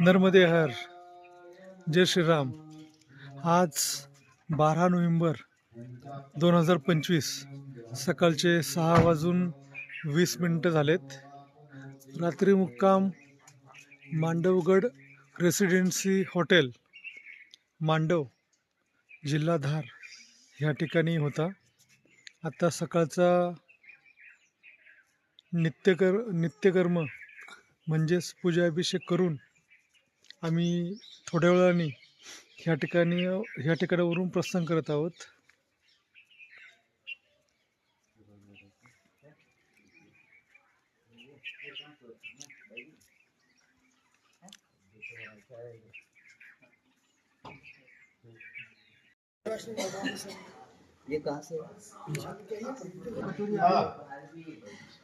नर्मदे हर जय श्रीराम. आज बारा नोव्हेंबर दोन हजार पंचवीस सकाळचे सहा वाजून वीस मिनटं झालेत. रात्री मुक्काम मांडवगड रेसिडेन्सी हॉटेल मांडव जिल्हा धार ह्या ठिकाणी होता. आत्ता सकाळचा नित्यकर नित्यकर्म म्हणजेच पूजा अभिषेक करून आम्ही थोड्या वेळाने ह्या ठिकाणी ह्या ठिकाणावरून प्रस्थान करत आहोत. ये कहाँ से?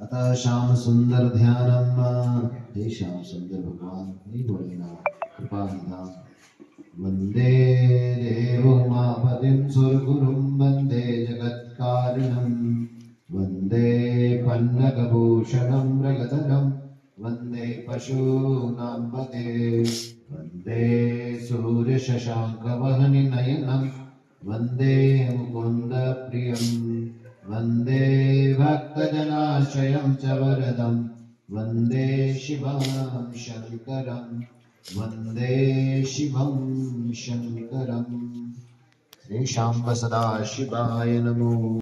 अतः श्याम सुंदर ध्यानम हे श्याम सुंदर भगवान हे भोलेनाथ कृपा निधान वंदे देवोमापतिं सुरगुरुं वन्दे जगत्कारिणं वन्दे पन्नगभूषणं मृगधरं। वन्दे पशूनां पते वन्दे सूर्यशशाङ्कवहनिनयनं वन्दे मुकुन्दप्रियं वन्दे भक्तजनाश्रयं च वरदं वन्दे शिवं शङ्करं वन्दे शिवं शङ्करम् श्रीशाम्ब सदाशिवाय नमो